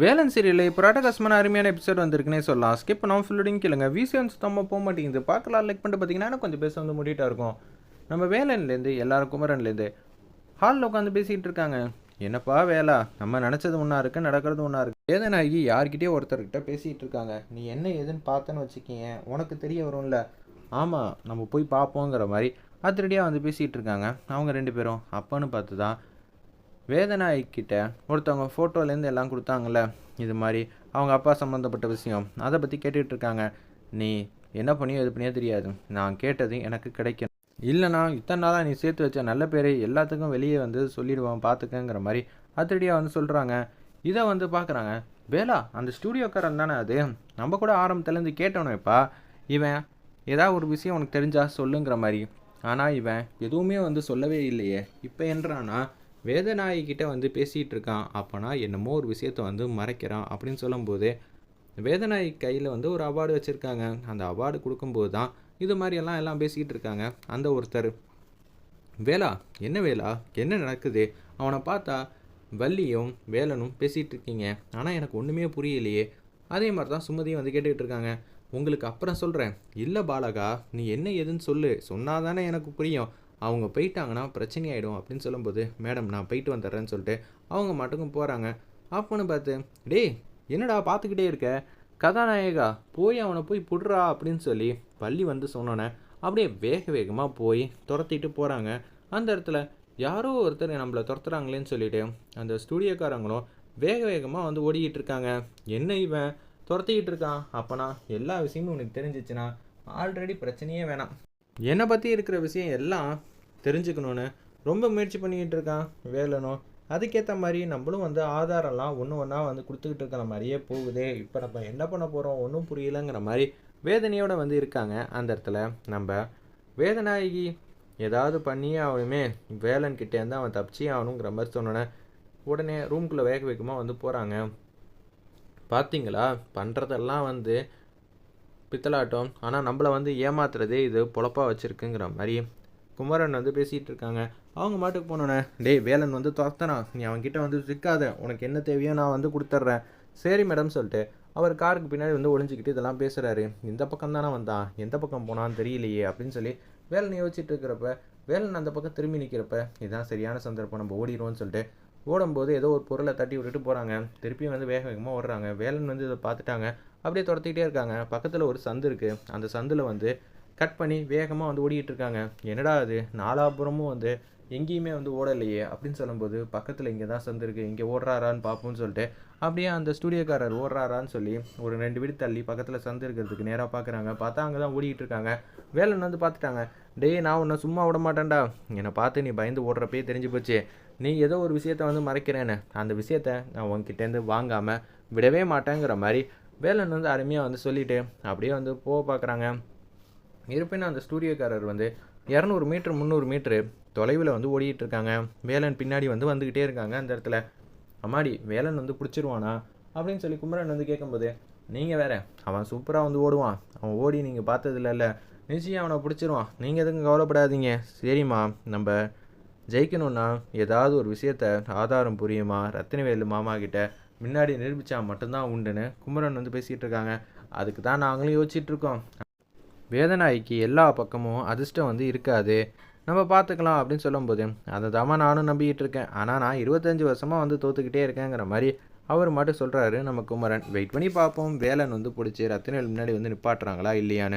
வேலன் சீரியலில் இப்போ ராட்டகாசமான அருமையான எபிசோட் வந்திருக்குன்னே சொல்லலாம். ஸ்கிப் நான் ஃபுல்லோடையும் கேளுங்க. விசிஎன் சுத்தமாக போக மாட்டேங்குது. பார்க்கலாம் லைக் பண்ணிட்டு பார்த்தீங்கன்னா கொஞ்சம் பேச வந்து முடிட்டா இருக்கும். நம்ம வேலன்லேருந்து எல்லாரும் குமரன்லேருந்து ஹாலில் உட்காந்து பேசிகிட்டு இருக்காங்க. என்னப்பா வேலா? நம்ம நினச்சது ஒன்றா இருக்குது நடக்கிறது ஒன்றா இருக்குது வேதனாகி யார்கிட்டயே ஒருத்தர்கிட்ட பேசிகிட்டு இருக்காங்க. நீ என்ன ஏதுன்னு பார்த்தேன்னு வச்சுக்கிங்க உனக்கு தெரிய வரும்ல. ஆமாம் நம்ம போய் பார்ப்போங்கிற மாதிரி அதிரடியாக வந்து பேசிகிட்டு இருக்காங்க. அவங்க ரெண்டு பேரும். அப்பன்னு பார்த்து தான் வேதனாய்க்கிட்ட ஒருத்தவங்க ஃபோட்டோலேருந்து எல்லாம் கொடுத்தாங்கல்ல இது மாதிரி அவங்க அப்பா சம்மந்தப்பட்ட விஷயம் அதை பற்றி கேட்டுகிட்ருக்காங்க நீ என்ன பண்ணியோ இது பண்ணியோ தெரியாது. நான் கேட்டது எனக்கு கிடைக்கும் இல்லைனா இத்தனை நாளாக நீ சேர்த்து வச்ச நல்ல பேரை எல்லாத்துக்கும் வெளியே வந்து சொல்லிடுவான் பார்த்துக்கங்கிற மாதிரி அதிரடியாக வந்து சொல்கிறாங்க இதை வந்து பார்க்குறாங்க. வேலா அந்த ஸ்டூடியோக்காரன் தானே அது? நம்ம கூட ஆரம்பத்துலேருந்து கேட்டோனேப்பா இவன் ஏதாவது ஒரு விஷயம் உனக்கு தெரிஞ்சால் சொல்லுங்கிற மாதிரி. ஆனால் இவன் எதுவுமே வந்து சொல்லவே இல்லையே. இப்போ என்றான்னா வேதநாயகிட்ட வந்து பேசிகிட்டு இருக்கான் அப்போனா என்னமோ ஒரு விஷயத்த வந்து மறைக்கிறான் அப்படின்னு சொல்லும்போது வேதநாயகி கையில் வந்து ஒரு அவார்டு வச்சுருக்காங்க. அந்த அவார்டு கொடுக்கும்போது தான் இது மாதிரியெல்லாம் எல்லாம் பேசிக்கிட்டு இருக்காங்க அந்த ஒருத்தர் வேலா என்ன வேலா? என்ன நடக்குது? அவனை பார்த்தா வள்ளியும் வேலனும் பேசிகிட்டு இருக்கீங்க ஆனால் எனக்கு ஒன்றுமே புரியலையே. அதே மாதிரி தான் சுமதியும் வந்து கேட்டுக்கிட்டு இருக்காங்க உங்களுக்கு அப்புறம் சொல்கிறேன் இல்லை பாலகா நீ என்ன ஏதுன்னு சொல்லு. சொன்னால் தானே எனக்கு புரியும். அவங்க போயிட்டாங்கன்னா பிரச்சனை ஆகிடும் அப்படின்னு சொல்லும்போது மேடம் நான் போயிட்டு வந்துடுறேன்னு சொல்லிட்டு அவங்க மட்டுக்கும் போகிறாங்க அப்போன்னு பார்த்து டேய் என்னடா பார்த்துக்கிட்டே இருக்க? கதாநாயகா போய் அவனை போய் புடுறா? அப்படின்னு சொல்லி பள்ளி வந்து சொன்னோன்னே அப்படியே வேக வேகமாக போய் துரத்திட்டு போகிறாங்க அந்த இடத்துல யாரோ ஒருத்தர் நம்மளை துரத்துறாங்களேன்னு சொல்லிட்டு அந்த ஸ்டூடியோக்காரங்களும் வேக வேகமாக வந்து ஓடிக்கிட்டு இருக்காங்க. என்ன இவன்? துரத்திக்கிட்டு இருக்கான். அப்போனா எல்லா விஷயமும் உனக்கு தெரிஞ்சிச்சுன்னா ஆல்ரெடி பிரச்சனையே வேணாம். என்னை பற்றி இருக்கிற விஷயம் எல்லாம் தெரிஞ்சுக்கணுன்னு ரொம்ப முயற்சி பண்ணிக்கிட்டு இருக்கான் வேலனும். அதுக்கேற்ற மாதிரி நம்மளும் வந்து ஆதாரம்லாம் ஒன்று ஒன்றா வந்து கொடுத்துக்கிட்டு இருக்கிற மாதிரியே போகுதே. இப்போ நம்ம என்ன பண்ண போகிறோம் ஒன்றும் புரியலைங்கிற மாதிரி வேதனையோடு வந்து இருக்காங்க அந்த இடத்துல. நம்ம வேதநாயகி ஏதாவது பண்ணியே அவனுமே வேலன் கிட்டேருந்து அவன் தப்பிச்சே ஆகணுங்கிற மாதிரி சொன்னோன்னே உடனே ரூம்குள்ளே வேக வேகமாக வந்து போகிறாங்க பார்த்தீங்களா பண்ணுறதெல்லாம் வந்து பித்தலாட்டம். ஆனால் நம்மளை வந்து ஏமாத்துறதே இது பொழப்பாக வச்சுருக்குங்கிற மாதிரி குமரன் வந்து பேசிகிட்டு இருக்காங்க. அவங்க மாட்டுக்கு போனோன்னே டேய் வேலன் வந்து துரத்தனா நீ அவன்கிட்ட வந்து சிக்காத. உனக்கு என்ன தேவையோ நான் வந்து கொடுத்துட்றேன் சரி மேடம் சொல்லிட்டு அவர் காருக்கு பின்னாடி வந்து ஒளிஞ்சிக்கிட்டு இதெல்லாம் பேசுகிறாரு இந்த பக்கம் தானே வந்தான். எந்த பக்கம் போனான்னு தெரியலையே அப்படின்னு சொல்லி வேலன் யோசிச்சுட்டு இருக்கிறப்ப வேலன் அந்த பக்கம் திரும்பி நிற்கிறப்ப இதுதான் சரியான சந்தர்ப்பம். நம்ம ஓடிடுவோம்னு சொல்லிட்டு ஓடும்போது ஏதோ ஒரு பொருளை தட்டி விட்டுட்டு போகிறாங்க திருப்பியும் வந்து வேக வேகமாக ஓடுறாங்க. வேலன் வந்து இதை பார்த்துட்டாங்க. அப்படியே துரத்திக்கிட்டே இருக்காங்க. பக்கத்தில் ஒரு சந்து இருக்குது அந்த சந்தில் வந்து கட் பண்ணி வேகமாக வந்து ஓடிக்கிட்டு இருக்காங்க. என்னடா அது? நாலாபுரமும் வந்து எங்கேயுமே வந்து ஓடலையே அப்படின்னு சொல்லும்போது பக்கத்தில் இங்கே தான் சந்து இருக்குது இங்கே ஓடுறாரான்னு பார்ப்போம்னு சொல்லிட்டு அப்படியே அந்த ஸ்டூடியோக்காரர் ஓடுறாரான்னு சொல்லி ஒரு ரெண்டு வீடு தள்ளி பக்கத்தில் சந்து இருக்கிறதுக்கு நேராக பார்க்குறாங்க பார்த்தா அங்கே தான் ஓடிக்கிட்டு இருக்காங்க. வேலன் வந்து பார்த்துட்டாங்க டேய் நான் உன்னை சும்மா விட மாட்டேன்டா. என்னை பார்த்து நீ பயந்து ஓடுறப்பே தெரிஞ்சு போச்சு. நீ ஏதோ ஒரு விஷயத்த வந்து மறைக்கிறேன்னு. அந்த விஷயத்த நான் உன்கிட்டேருந்து வாங்காமல் விடவே மாட்டேங்கிற மாதிரி வேலன் வந்து அருமையாக வந்து சொல்லிவிட்டு அப்படியே வந்து போக பார்க்குறாங்க. இருப்பினும் அந்த ஸ்டூடியோக்காரர் வந்து இரநூறு மீட்ரு முந்நூறு மீட்ரு தொலைவில் வந்து ஓடிட்டு இருக்காங்க. வேலன் பின்னாடி வந்து வந்துக்கிட்டே இருக்காங்க அந்த இடத்துல. அம்மாடி வேலன் வந்து பிடிச்சிருவானா? அப்படின்னு சொல்லி குமரன் வந்து கேட்கும்போது நீங்கள் வேற அவன் சூப்பராக வந்து ஓடுவான். அவன் ஓடி நீங்கள் பார்த்ததில்ல நிச்சயம் அவனை பிடிச்சிருவான். நீங்கள் எதுக்கும் கவலைப்படாதீங்க. சரிம்மா நம்ம ஜெயிக்கணும்னா ஏதாவது ஒரு விஷயத்த ஆதாரம் புரியுமா? ரத்தினவேலு மாமா கிட்ட முன்னாடி நிரூபித்தா மட்டும்தான் உண்டுன்னு குமரன் வந்து பேசிகிட்டு இருக்காங்க. அதுக்கு தான் நாங்களும் யோசிச்சுட்டு இருக்கோம். வேதநாய்க்கு எல்லா பக்கமும் அதிர்ஷ்டம் வந்து இருக்காது. நம்ம பார்த்துக்கலாம் அப்படின்னு சொல்லும்போது அதை தான் நானும் நம்பிக்கிட்டு இருக்கேன். ஆனால் நான் இருபத்தஞ்சி வருஷமாக வந்து தோத்துக்கிட்டே இருக்கேங்கிற மாதிரி அவர் மட்டும் சொல்கிறாரு நம்ம குமரன். வெயிட் பண்ணி பார்ப்போம். வேலன் வந்து பிடிச்சி ரத்தினல் முன்னாடி வந்து நிப்பாட்டுறாங்களா இல்லையான்னு.